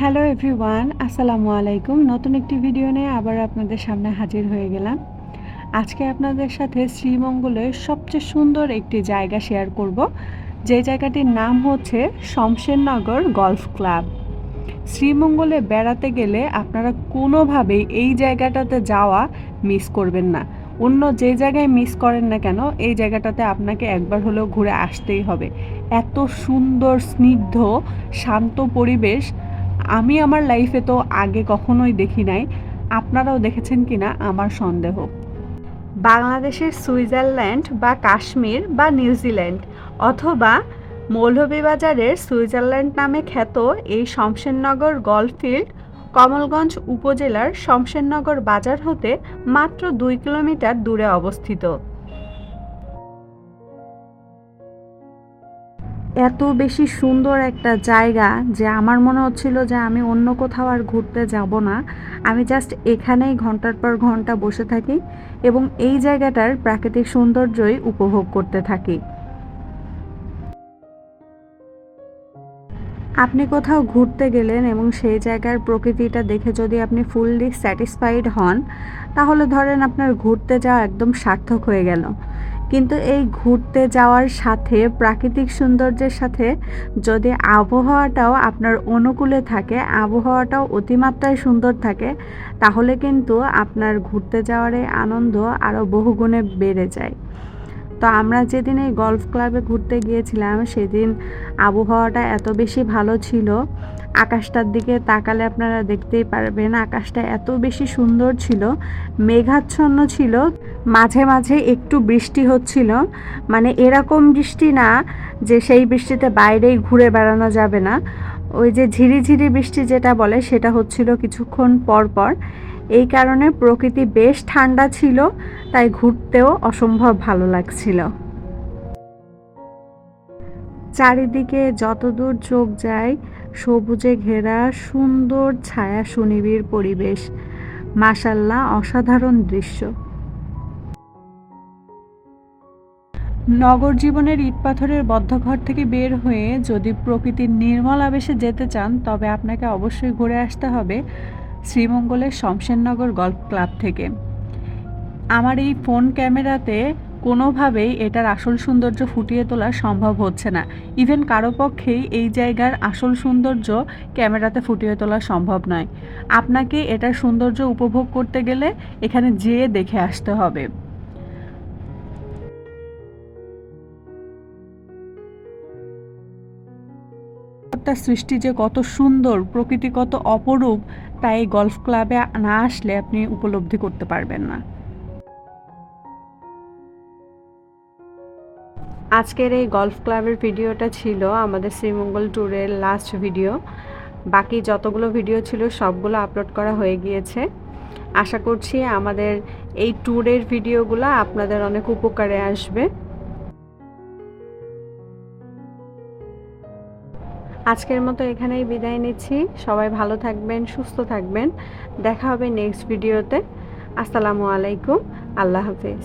Hello everyone আসসালামু আলাইকুম। নতুন একটি ভিডিও নিয়ে আবার আপনাদের সামনে হাজির হয়ে গেলাম। আজকে আপনাদের সাথে শ্রীমঙ্গলের সবচেয়ে সুন্দর একটি জায়গা শেয়ার করব। যে জায়গাটির নাম হচ্ছে শমশেরনগর গলফ ক্লাব। শ্রীমঙ্গলে বেড়াতে গেলে আপনারা কোনোভাবেই এই জায়গাটাতে যাওয়া মিস করবেন না। অন্য যে জায়গায় মিস করেন না কেন, এই জায়গাটাতে আপনাকে একবার হলেও ঘুরে আসতেই হবে। এত সুন্দর, স্নিগ্ধ, শান্ত পরিবেশ আমি আমার লাইফে তো আগে কখনোই দেখি নাই। আপনারাও দেখেছেন কিনা আমার সন্দেহ। বাংলাদেশের সুইজারল্যান্ড বা কাশ্মীর বা নিউজিল্যান্ড অথবা মৌলভীবাজারের সুইজারল্যান্ড নামে খ্যাত এই শমশেরনগর গলফ ফিল্ড কমলগঞ্জ উপজেলার শমশেরনগর বাজার হতে মাত্র দুই কিলোমিটার দূরে অবস্থিত। এত বেশি সুন্দর একটা জায়গা যে আমার মনে হচ্ছিল যে আমি অন্য কোথাও আর ঘুরতে যাব না। আমি জাস্ট এখানেই ঘণ্টার পর ঘণ্টা বসে থাকি এবং এই জায়গাটার প্রাকৃতিক সৌন্দর্যই উপভোগ করতে থাকি। আপনি কোথাও ঘুরতে গেলেন এবং সেই জায়গার প্রকৃতিটা দেখে যদি আপনি ফুললি স্যাটিসফাইড হন, তাহলে ধরেন আপনার ঘুরতে যাওয়া একদম সার্থক হয়ে গেল। কিন্তু এই ঘুরতে যাওয়ার সাথে প্রাকৃতিক সৌন্দর্যের সাথে যদি আবহাওয়াটাও আপনার অনুকূলে থাকে, আবহাওয়াটাও অতিমাত্রায় সুন্দর থাকে, তাহলে কিন্তু আপনার ঘুরতে যাওয়ার এই আনন্দ আরও বহুগুণে বেড়ে যায়। তো আমরা যেদিন এই গলফ ক্লাবে ঘুরতে গিয়েছিলাম, সেদিন আবহাওয়াটা এত বেশি ভালো ছিল। আকাশটার দিকে তাকালে আপনারা দেখতেই পারবেন, আকাশটা এত বেশি সুন্দর ছিল, মেঘাচ্ছন্ন ছিল। মাঝে মাঝে একটু বৃষ্টি হচ্ছিল। মানে এরকম বৃষ্টি না যে সেই বৃষ্টিতে বাইরেই ঘুরে বেড়ানো যাবে না। ওই যে ঝিরিঝিরি বৃষ্টি যেটা বলে সেটা হচ্ছিল কিছুক্ষণ পর পর। এই কারণে প্রকৃতি বেশ ঠান্ডা ছিল, তাই ঘুরতেও অসম্ভব ভালো লাগছিল। চারিদিকে যতদূর চোখ যায়, সবুজে ঘেরা সুন্দর ছায়া সুনিবিড় পরিবেশ। মাসাল্লাহ অসাধারণ দৃশ্য। নগর জীবনের ইট পাথরের বদ্ধঘর থেকে বের হয়ে যদি প্রকৃতির নির্মল আবেশে যেতে চান, তবে আপনাকে অবশ্যই ঘুরে আসতে হবে শ্রীমঙ্গলের শমশেরনগর গল্ফ ক্লাব থেকে। আমার এই ফোন ক্যামেরাতে কোনোভাবেই এটার আসল সৌন্দর্য ফুটিয়ে তোলা সম্ভব হচ্ছে না। ইভেন কারও পক্ষেই এই জায়গার আসল সৌন্দর্য ক্যামেরাতে ফুটিয়ে তোলা সম্ভব নয়। আপনাকে এটার সৌন্দর্য উপভোগ করতে গেলে এখানে যেয়ে দেখে আসতে হবে। তার সৃষ্টি যে কত সুন্দর, প্রকৃতি কত অপরূপ তাই গলফ ক্লাবে না আসলে আপনি উপলব্ধি করতে পারবেন না। আজকের এই গলফ ক্লাবের ভিডিওটা ছিল আমাদের শ্রীমঙ্গল ট্যুরের লাস্ট ভিডিও বাকি যতগুলো ভিডিও ছিল সবগুলো আপলোড করা হয়ে গিয়েছে। আশা করছি আমাদের এই ট্যুরের ভিডিওগুলো আপনাদের অনেক উপকারে আসবে। আজকের মতো এখানেই বিদায় নিচ্ছি। সবাই ভালো থাকবেন, সুস্থ থাকবেন। দেখা হবে নেক্সট ভিডিওতে আসসালামু আলাইকুম। আল্লাহ হাফেজ।